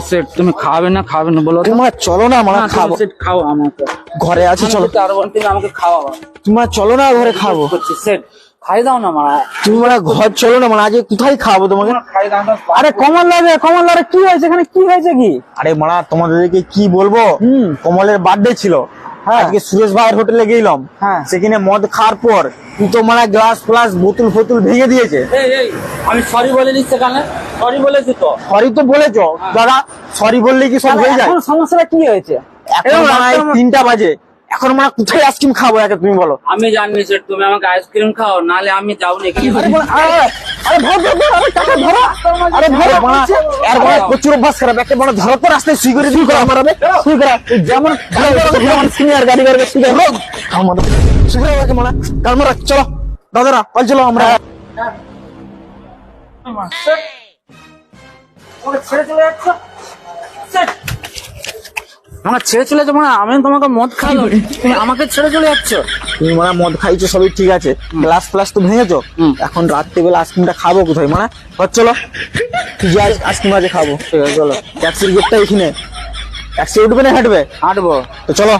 Set তুমি খাবে না খাবে না বলো তো? তোমার চলো না মানে না, খাব। সেট খাও আমাকে। ঘরে আছি চলো। তুমি আমাকে খাওয়াবা। তোমার চলো না ঘরে খাব। সেট খাই দাও না মারা। তুমি মানে ঘর চলো না মানে আজকে কোথায় খাব তোমাকে? খাই দাও আরে কমল লাগে কমল লাগে কি হয়েছে এখানে? কি হয়েছে কি? আরে মারা তোমাদেরকে কি বলব? হুম। কমলের বার্থডে ছিল। হ্যাঁ। আজকে সুরেশ ভাইয়ের হোটেলে গেলাম। হ্যাঁ। সেখানে মদ খাওয়ার পর তুই তো মানে গ্লাস ফ্লাস বোতল ফতুল ভেঙে দিয়েছে। এই এই আমি সরি বলে দিচ্ছি সেখানে। সরি বলেছি তো সরি তো বলেছ দাদা সরি বললে কি সব হয়ে যায় এখন সমস্যাটা কি হয়েছে এখন মানে তিনটা বাজে এখন মানে কোথায় আইসক্রিম খাব একে তুমি বলো আমি জানি সেট তুমি আমাকে আইসক্রিম খাও নালে আমি আরে আরে, আরে ধর, ধর, আরে টাকা ধরো। আরে ধরো, বাড়া, এর বড় প্রচুর অভ্যাস খারাপ। একটা বড় ধরো তো রাস্তায় শুই করে শুই করে আমার হবে। শুই করে। যেমন গাড়ি করে শুই করে। আমার শুই করে মানে। কাল মারা, চলো দাদারা চলো আমরা আমার ছেড়ে চলে যাব না আমি তোমাকে মদ খাওয়ালো তুমি আমাকে ছেড়ে চলে যাচ্ছ? তুমি মানে মদ খাইছো সবই ঠিক আছে। গ্লাস ফ্লাস তো ভেঙেছো? এখন রাত্রিবেলা আইসক্রিমটা খাব কোথায়? মানে চলো। তুই যে আইসক্রিম আজকে খাব। ঠিক আছে চলো। ট্যাক্সির গেটটা এখানে। ট্যাক্সি উঠবে না হাঁটবে? হাঁটবো। তো চলো।